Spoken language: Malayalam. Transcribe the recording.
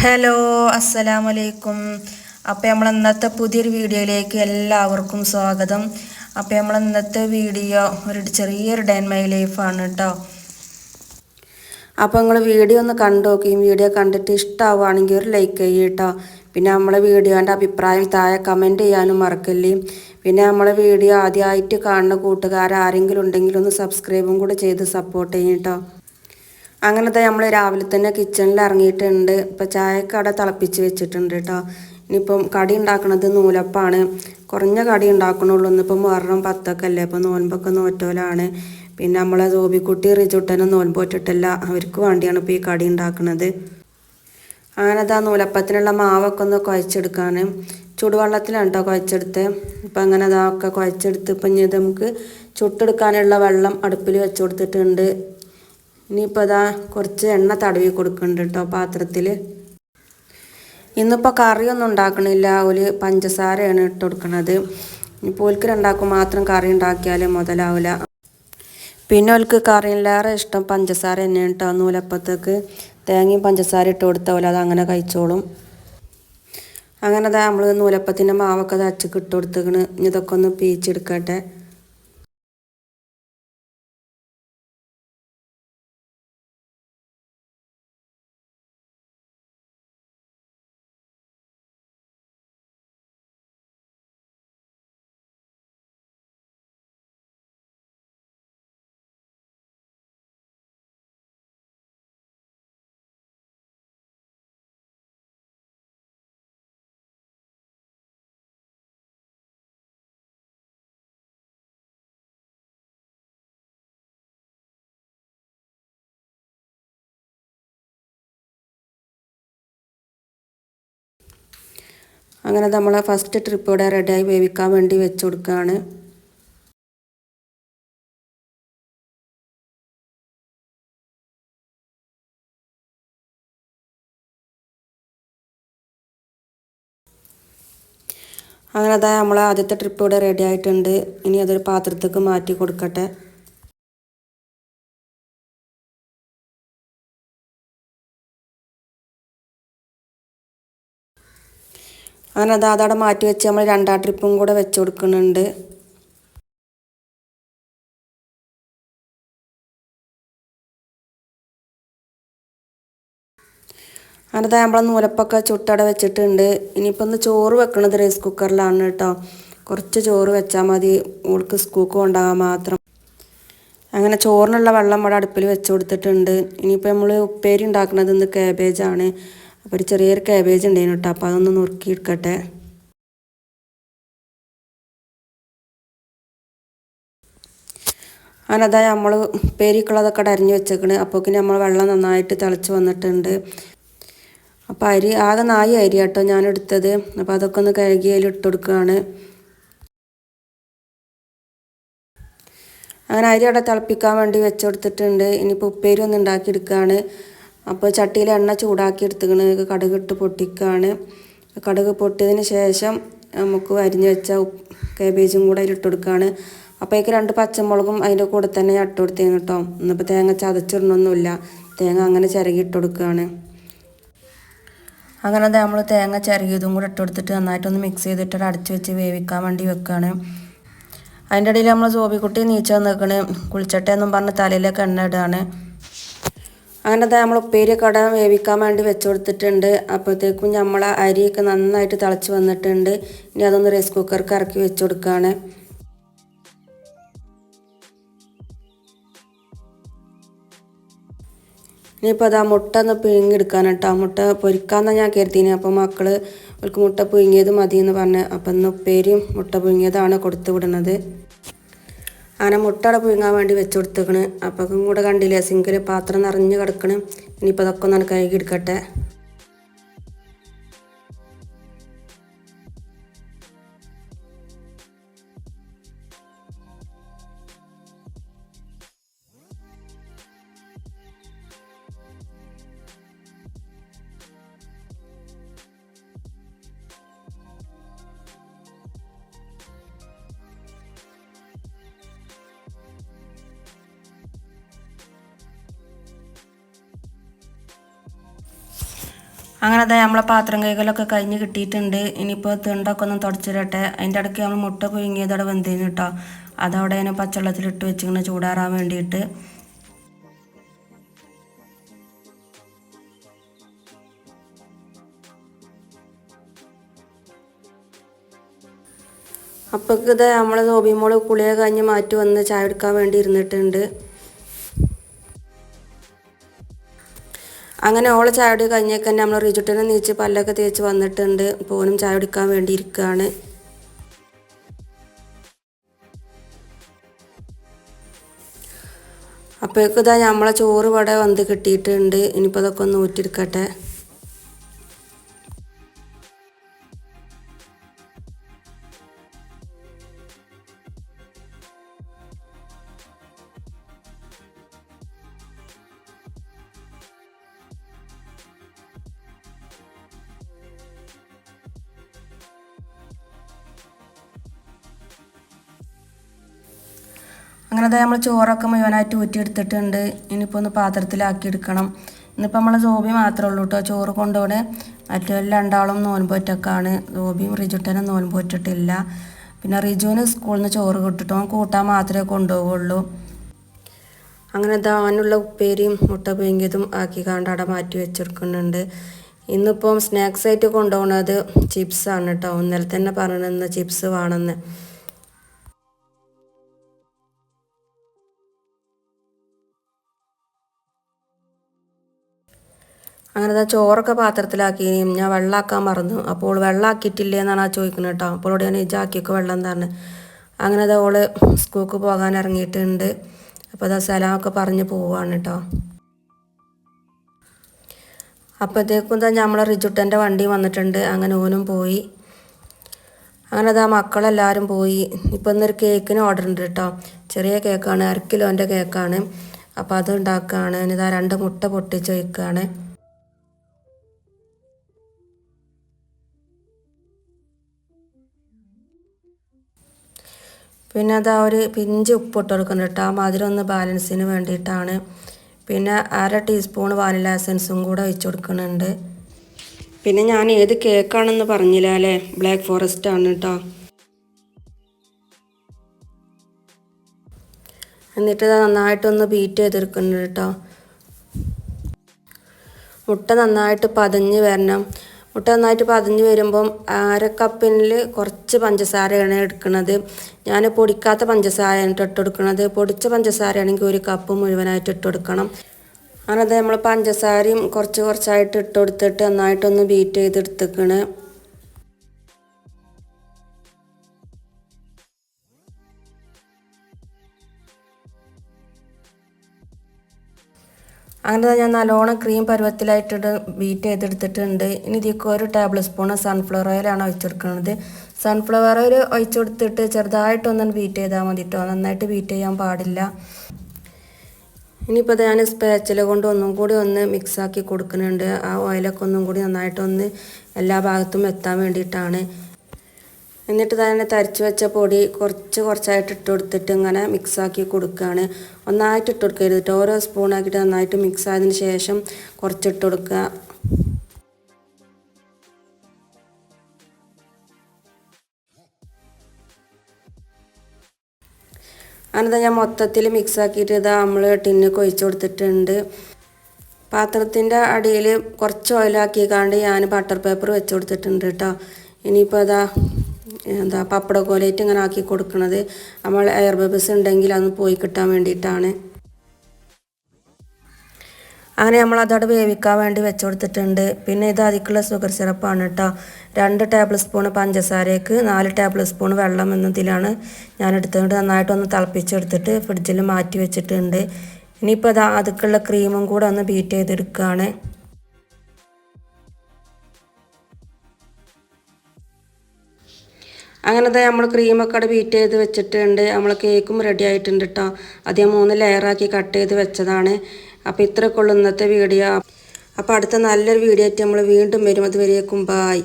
ഹലോ അസ്സലാമലൈക്കും. അപ്പോൾ നമ്മൾ ഇന്നത്തെ പുതിയൊരു വീഡിയോയിലേക്ക് എല്ലാവർക്കും സ്വാഗതം. അപ്പോൾ നമ്മൾ ഇന്നത്തെ വീഡിയോ ഒരു ചെറിയൊരു ഡേ മൈ ലൈഫാണ് കേട്ടോ അപ്പോൾ നിങ്ങൾ വീഡിയോ ഒന്ന് കണ്ടു നോക്കുകയും വീഡിയോ കണ്ടിട്ട് ഇഷ്ടമാവുകയാണെങ്കിൽ ഒരു ലൈക്ക് ചെയ്യും കേട്ടോ പിന്നെ നമ്മളെ വീഡിയോന്റെ അഭിപ്രായം താഴെ കമന്റ് ചെയ്യാനും മറക്കല്ലേ. പിന്നെ നമ്മളെ വീഡിയോ ആദ്യമായിട്ട് കാണുന്ന കൂട്ടുകാർ ആരെങ്കിലും ഉണ്ടെങ്കിൽ ഒന്ന് സബ്സ്ക്രൈബും കൂടെ ചെയ്ത് സപ്പോർട്ട് ചെയ്യും കേട്ടോ അങ്ങനത്തെ നമ്മൾ രാവിലെ തന്നെ കിച്ചണിൽ ഇറങ്ങിയിട്ടുണ്ട് ഇപ്പോൾ ചായക്ക് അവിടെ തിളപ്പിച്ച് വെച്ചിട്ടുണ്ട് കേട്ടോ ഇനിയിപ്പം കടി ഉണ്ടാക്കണത് നൂലപ്പാണ്. കുറഞ്ഞ കടി ഉണ്ടാക്കണുള്ളൂ. ഇന്നിപ്പം മുഹറം പത്തൊക്കെ അല്ലേ അപ്പോൾ നോൻപൊക്കെ നോറ്റോലാണ്. പിന്നെ നമ്മളെ ജോബിക്കുട്ടി റിജുട്ടനും നോൻപോറ്റിട്ടല്ല അവർക്ക് വേണ്ടിയാണ് ഇപ്പോൾ ഈ കടി ഉണ്ടാക്കുന്നത് അങ്ങനെ ആ നൂലപ്പത്തിനുള്ള മാവൊക്കെ ഒന്ന് കുഴച്ചെടുക്കാൻ ചൂടുവെള്ളത്തിലാണ് കേട്ടോ കുഴച്ചെടുത്ത്. ഇപ്പം അങ്ങനെ അതൊക്കെ കുഴച്ചെടുത്ത്. ഇപ്പം ഇത് നമുക്ക് ചുട്ടെടുക്കാനുള്ള വെള്ളം അടുപ്പിൽ വെച്ച് കൊടുത്തിട്ടുണ്ട്. ഇനിയിപ്പോൾ ഇതാ കുറച്ച് എണ്ണ തടവി കൊടുക്കുന്നുണ്ട് കേട്ടോ പാത്രത്തിൽ ഇന്നിപ്പോൾ കറിയൊന്നും ഉണ്ടാക്കണില്ല. ഒരു പഞ്ചസാരയാണ് ഇട്ട് കൊടുക്കണത്. ഇനിയിപ്പോൾ ഓൽക്ക് രണ്ടാക്കും മാത്രം കറി ഉണ്ടാക്കിയാൽ മുതലാവില്ല പിന്നെ ഓൽക്ക് കറിയിലേറെ ഇഷ്ടം പഞ്ചസാര തന്നെയാണ് കേട്ടോ നൂലപ്പത്തേക്ക്. തേങ്ങയും പഞ്ചസാര ഇട്ട് കൊടുത്ത പോലെ അത് അങ്ങനെ കഴിച്ചോളും. അങ്ങനെ അതാ നമ്മൾ നൂലപ്പത്തിന്റെ മാവൊക്കെ തച്ചക്ക് ഇട്ട് കൊടുത്തേക്കണ്. ഇതൊക്കെ ഒന്ന് പീച്ചെടുക്കട്ടെ. അങ്ങനെ നമ്മൾ ഫസ്റ്റ് ട്രിപ്പ് ഇവിടെ റെഡിയായി വേവിക്കാൻ വേണ്ടി വെച്ച് കൊടുക്കുകയാണ് അങ്ങനെ അതായത് നമ്മൾ ആദ്യത്തെ ട്രിപ്പ് ഇവിടെ റെഡി ആയിട്ടുണ്ട്. ഇനി അതൊരു പാത്രത്തേക്ക് മാറ്റി കൊടുക്കട്ടെ. അങ്ങനെ അത് അതവിടെ മാറ്റി വെച്ച് നമ്മൾ രണ്ടാം ട്രിപ്പും കൂടെ വെച്ച് കൊടുക്കുന്നുണ്ട്. അങ്ങനത്തെ നമ്മളെ നൂലപ്പൊക്കെ ചുട്ടട വെച്ചിട്ടുണ്ട്. ഇനിയിപ്പോൾ ഒന്ന് ചോറ് വെക്കണത് റൈസ് കുക്കറിലാണ് കേട്ടോ. കുറച്ച് ചോറ് വെച്ചാൽ മതി. ഓൾക്ക് സ്കൂക്ക് കൊണ്ടാകാൻ മാത്രം. അങ്ങനെ ചോറിനുള്ള വെള്ളം ഇവിടെ അടുപ്പിൽ വെച്ച് കൊടുത്തിട്ടുണ്ട്. ഇനിയിപ്പോൾ നമ്മൾ ഉപ്പേരി ഉണ്ടാക്കുന്നത് ഇന്ന് കാബേജാണ് അപ്പോൾ ഒരു ചെറിയൊരു ക്യാബേജ് ഉണ്ടായിരുന്നു കേട്ടോ അപ്പോൾ അതൊന്ന് നുറുക്കി എടുക്കട്ടെ അങ്ങനെ അതാ നമ്മൾ പേരിക്കുള്ളതൊക്കെ അരിഞ്ഞ് വെച്ചേക്കണ്. അപ്പോൾ നമ്മൾ വെള്ളം നന്നായിട്ട് തിളച്ച് വന്നിട്ടുണ്ട്. അപ്പോൾ അരി ആകെ നായി അരി കേട്ടോ ഞാൻ എടുത്തത് അപ്പോൾ അതൊക്കെ ഒന്ന് കഴുകി അതിൽ ഇട്ട് കൊടുക്കുകയാണ് അങ്ങനെ അരി അവിടെ തിളപ്പിക്കാൻ വേണ്ടി വെച്ച് കൊടുത്തിട്ടുണ്ട്. ഇനിയിപ്പോൾ ഉപ്പേരി ഒന്ന് ഉണ്ടാക്കിയെടുക്കുകയാണ് അപ്പോൾ ചട്ടിയിൽ എണ്ണ ചൂടാക്കി എടുത്തുക്കണ് കടുക് ഇട്ട് പൊട്ടിക്കുകയാണ് കടുക് പൊട്ടിയതിന് ശേഷം നമുക്ക് അരിഞ്ഞു വെച്ച കാബേജും കൂടെ അതിലിട്ട് കൊടുക്കുകയാണ് അപ്പോഴേക്ക് രണ്ട് പച്ചമുളകും അതിന്റെ കൂടെ തന്നെ ഇട്ട് കൊടുത്തേന്ന് കേട്ടോ. ഇന്നിപ്പോൾ തേങ്ങ ചതച്ചിടണമൊന്നുമില്ല തേങ്ങ അങ്ങനെ ചിരകി ഇട്ട് കൊടുക്കുകയാണ് അങ്ങനെ നമ്മൾ തേങ്ങ ചിരകിയതും കൂടെ ഇട്ട് കൊടുത്തിട്ട് നന്നായിട്ടൊന്ന് മിക്സ് ചെയ്തിട്ട് അടച്ച് വെച്ച് വേവിക്കാൻ വേണ്ടി വെക്കുകയാണ് അതിന്റെ ഇടയിൽ നമ്മൾ സോബിക്കുട്ടി നീച്ച നിൽക്കണ്. കുളിച്ചട്ടയെന്നും പറഞ്ഞ് തലയിലേക്ക് എണ്ണ ഇടുകയാണ് അങ്ങനത്തെ നമ്മൾ ഉപ്പേരി കട വേവിക്കാൻ വേണ്ടി വെച്ച് കൊടുത്തിട്ടുണ്ട്. അപ്പോഴത്തേക്കും നമ്മൾ അരിയൊക്കെ നന്നായിട്ട് തിളച്ച് വന്നിട്ടുണ്ട്. ഇനി അതൊന്ന് റൈസ് കുക്കർക്ക് ഇറക്കി വെച്ച് കൊടുക്കുകയാണ് ഇനിയിപ്പോൾ അതാ മുട്ട ഒന്ന് പിഴുങ്ങിയെടുക്കാൻ കേട്ടോ മുട്ട പൊരിക്കാമെന്നാണ് ഞാൻ കരുതിന്. അപ്പോൾ മക്കൾ അവർക്ക് മുട്ട പുഴുങ്ങിയത് മതിയെന്ന് പറഞ്ഞ്. അപ്പം ഇന്ന് ഉപ്പേരിയും മുട്ട പുഴുങ്ങിയതാണ് കൊടുത്തു വിടുന്നത്. അങ്ങനെ മുട്ട അവിടെ പുഴുങ്ങാൻ വേണ്ടി വെച്ച് കൊടുത്തേക്കണ്. അപ്പം കൂടെ കണ്ടില്ലേ? സിങ്കിൽ പാത്രം നിറഞ്ഞ് കിടക്കണ്. ഇനിയിപ്പോൾ അതൊക്കെ ഒന്ന് കഴുകി എടുക്കട്ടെ. അങ്ങനെ അതായത് നമ്മളെ പാത്രം കൈകളൊക്കെ കഴിഞ്ഞ് കിട്ടിയിട്ടുണ്ട്. ഇനിയിപ്പോൾ തിണ്ടൊക്കെ ഒന്ന് തുടച്ചിടട്ടെ. അതിന്റെ ഇടയ്ക്ക് നമ്മൾ മുട്ട പുഴുങ്ങിയതവിടെ വെന്തിരുന്നു കേട്ടോ അതവിടെ അതിനെ പച്ചവെള്ളത്തിലിട്ട് വെച്ചിങ്ങനെ ചൂടാറാൻ വേണ്ടിയിട്ട്. അപ്പോൾ ഇത് നമ്മളെ നോബിമോൾ കുളിയെ കഴിഞ്ഞ് മാറ്റി വന്ന് ചായ എടുക്കാൻ വേണ്ടി ഇരുന്നിട്ടുണ്ട്. അങ്ങനെ ഓളെ ചായ കുടി കഴിഞ്ഞേക്ക് തന്നെ നമ്മൾ റിജുട്ടിനെ നീച്ച് പല്ലൊക്കെ തേച്ച് വന്നിട്ടുണ്ട്. പോനും ചായ കുടിക്കാൻ വേണ്ടി ഇരിക്കുകയാണ് അപ്പോഴേക്കും ഇതാ നമ്മളെ ചോറ് ഇവിടെ വന്ന് കിട്ടിയിട്ടുണ്ട്. ഇനിയിപ്പോൾ അതൊക്കെ ഒന്ന് ഊറ്റിയെടുക്കട്ടെ. അങ്ങനെ അതായത് നമ്മൾ ചോറൊക്കെ മുഴുവനായിട്ട് ഊറ്റിയെടുത്തിട്ടുണ്ട്. ഇനിയിപ്പോൾ ഒന്ന് പാത്രത്തിലാക്കി എടുക്കണം ഇന്നിപ്പോൾ നമ്മൾ ജോബി മാത്രമേ ഉള്ളൂ കേട്ടോ ചോറ് കൊണ്ടുപോകണേ മറ്റെല്ലാം രണ്ടാളും നോൻപോറ്റൊക്കെയാണ് ജോബിയും റിജുട്ടനും നോൻപോറ്റിട്ടില്ല. പിന്നെ റിജുവിന് സ്കൂളിൽ നിന്ന് ചോറ് കിട്ടിട്ടോ അവൻ കൂട്ടാൻ മാത്രമേ കൊണ്ടുപോകുള്ളൂ അങ്ങനെ ധാനുള്ള ഉപ്പേരിയും മുട്ട പുഴുങ്ങിയതും ആക്കി കണ്ട് അവിടെ മാറ്റി വെച്ചെടുക്കുന്നുണ്ട്. ഇന്നിപ്പം സ്നാക്സ് ആയിട്ട് കൊണ്ടുപോകുന്നത് ചിപ്സാണ് കേട്ടോ ഇന്നലെ തന്നെ പറഞ്ഞിരുന്ന ചിപ്സ് വേണമെന്ന് അങ്ങനെ ആ ചോറൊക്കെ പാത്രത്തിലാക്കി ഞാൻ വെള്ളമാക്കാൻ മറന്നു. അപ്പോൾ വെള്ളമാക്കിയിട്ടില്ലേ എന്നാണ് ആ ചോദിക്കുന്നത് കേട്ടോ. അപ്പോൾ അവിടെ ഞാൻ ഇജാക്കിയൊക്കെ വെള്ളം തന്നെ. അങ്ങനെ അത് ഓൾ സ്കൂൾക്ക് പോകാൻ ഇറങ്ങിയിട്ടുണ്ട്. അപ്പോൾ അതാ സ്ഥലമൊക്കെ പറഞ്ഞ് പോവാണ് കേട്ടോ. അപ്പോഴത്തേക്കും തന്നെ നമ്മളെ റിജുട്ടന്റെ വണ്ടി വന്നിട്ടുണ്ട്. അങ്ങനെ ഓനും പോയി. അങ്ങനെ അതാ മക്കളെല്ലാവരും പോയി. ഇപ്പം ഇന്നൊരു കേക്കിന് ഓർഡർ ഉണ്ട് കേട്ടോ. ചെറിയ കേക്കാണ് അര കിലോന്റെ കേക്കാണ്. അപ്പോൾ അത് ഉണ്ടാക്കുകയാണ് ഇതാ രണ്ട് മുട്ട പൊട്ടിച്ച് വയ്ക്കുകയാണ് പിന്നെ അത് ഒരു പിഞ്ച് ഉപ്പിട്ട് കൊടുക്കുന്നുണ്ട് കേട്ടോ. ആ മധുരം ഒന്ന് ബാലൻസിന് വേണ്ടിയിട്ടാണ്. പിന്നെ അര ടീസ്പൂൺ വാനില എസൻസും കൂടെ ഒഴിച്ച് കൊടുക്കുന്നുണ്ട് പിന്നെ ഞാൻ ഏത് കേക്കാണെന്ന് പറഞ്ഞില്ല അല്ലേ? ബ്ലാക്ക് ഫോറസ്റ്റ് ആണ് കേട്ടോ. എന്നിട്ട് നന്നായിട്ടൊന്ന് ബീറ്റ് ചെയ്തെടുക്കുന്നുണ്ട് കേട്ടോ. മുട്ട നന്നായിട്ട് പതഞ്ഞ് വരണം. മുട്ട നന്നായിട്ട് പതിഞ്ഞ് വരുമ്പം അര കപ്പിനിൽ കുറച്ച് പഞ്ചസാരയാണ് എടുക്കുന്നത് ഞാൻ പൊടിക്കാത്ത പഞ്ചസാരയാണ് ഇട്ടെടുക്കുന്നത് പൊടിച്ച പഞ്ചസാരയാണെങ്കിൽ ഒരു കപ്പ് മുഴുവനായിട്ട് ഇട്ടെടുക്കണം അങ്ങനെ അത് നമ്മൾ പഞ്ചസാരയും കുറച്ച് കുറച്ചായിട്ട് ഇട്ട് കൊടുത്തിട്ട് നന്നായിട്ടൊന്ന് ബീറ്റ് ചെയ്തെടുത്തേക്കണ്. അങ്ങനെ ഞാൻ നല്ലോണം ക്രീം പരുവത്തിലായിട്ടിട്ട് ബീറ്റ് ചെയ്തെടുത്തിട്ടുണ്ട്. ഇനി ഇതിലേക്ക് ഒരു ടേബിൾ സ്പൂൺ സൺഫ്ലവർ ഓയിലാണ് ഒഴിച്ചെടുക്കുന്നത്. സൺഫ്ലവർ ഓയിൽ ഒഴിച്ചു കൊടുത്തിട്ട് ചെറുതായിട്ടൊന്ന് ബീറ്റ് ചെയ്താൽ മതി കേട്ടോ നന്നായിട്ട് ബീറ്റ് ചെയ്യാൻ പാടില്ല. ഇനിയിപ്പോൾ ഞാൻ സ്പാച്ചില കൊണ്ട് ഒന്നും കൂടി ഒന്ന് മിക്സാക്കി കൊടുക്കുന്നുണ്ട്. ആ ഓയിലൊക്കെ ഒന്നും കൂടി നന്നായിട്ടൊന്ന് എല്ലാ ഭാഗത്തും എത്താൻ വേണ്ടിയിട്ടാണ്. എന്നിട്ട് തന്നെ തരിച്ച് വെച്ച പൊടി കുറച്ച് കുറച്ചായിട്ട് ഇട്ട് കൊടുത്തിട്ട് ഇങ്ങനെ മിക്സാക്കി കൊടുക്കുകയാണ്. ഒന്നായിട്ട് ഇട്ട് കൊടുക്കരുത് ഓരോ സ്പൂണാക്കിയിട്ട് നന്നായിട്ട് മിക്സ് ആയതിന് ശേഷം കുറച്ചിട്ട് കൊടുക്കുക. അങ്ങനെ ഞാൻ മൊത്തത്തിൽ മിക്സാക്കിയിട്ട് ഇതാ നമ്മൾ ടിന്ന് കൊഴിച്ചു കൊടുത്തിട്ടുണ്ട്. പാത്രത്തിന്റെ അടിയിൽ കുറച്ച് ഓയിലാക്കിക്കാണ്ട് ഞാൻ ബട്ടർ പേപ്പർ വെച്ച് കൊടുത്തിട്ടുണ്ട് കേട്ടോ ഇനിയിപ്പോൾ അതാ എന്താ പപ്പട കോലേറ്റ് ഇങ്ങനെ ആക്കി കൊടുക്കുന്നത് നമ്മൾ എയർ ബബിൾസ് ഉണ്ടെങ്കിൽ അന്ന് പോയി കിട്ടാൻ വേണ്ടിയിട്ടാണ്. അങ്ങനെ നമ്മൾ അതവിടെ വേവിക്കാൻ വേണ്ടി വെച്ച് കൊടുത്തിട്ടുണ്ട്. പിന്നെ ഇത് അതിക്കുള്ള ഷുഗർ സിറപ്പാണ് കേട്ടോ. രണ്ട് ടേബിൾ സ്പൂൺ പഞ്ചസാരയ്ക്ക് നാല് ടേബിൾ സ്പൂൺ വെള്ളം എന്നതിലാണ് ഞാൻ എടുത്തുകൊണ്ട് നന്നായിട്ടൊന്ന് തിളപ്പിച്ചെടുത്തിട്ട് ഫ്രിഡ്ജിൽ മാറ്റി വെച്ചിട്ടുണ്ട്. ഇനിയിപ്പോൾ അത് അതുക്കുള്ള ക്രീമും കൂടെ ഒന്ന് ബീറ്റ് ചെയ്തെടുക്കുകയാണ് അങ്ങനത്തെ നമ്മൾ ക്രീമൊക്കെ അവിടെ ബീറ്റ് ചെയ്ത് വെച്ചിട്ടുണ്ട്. നമ്മൾ കേക്കും റെഡി ആയിട്ടുണ്ട് കേട്ടോ അത് ഞാൻ മൂന്ന് ലെയറാക്കി കട്ട് ചെയ്ത് വെച്ചതാണ്. അപ്പോൾ ഇത്രയൊക്കെ ഉള്ളൂ ഇന്നത്തെ വീഡിയോ അപ്പോൾ അടുത്ത നല്ലൊരു വീഡിയോ ആയിട്ട് നമ്മൾ വീണ്ടും വരും. അതുവരേക്കും ബായ്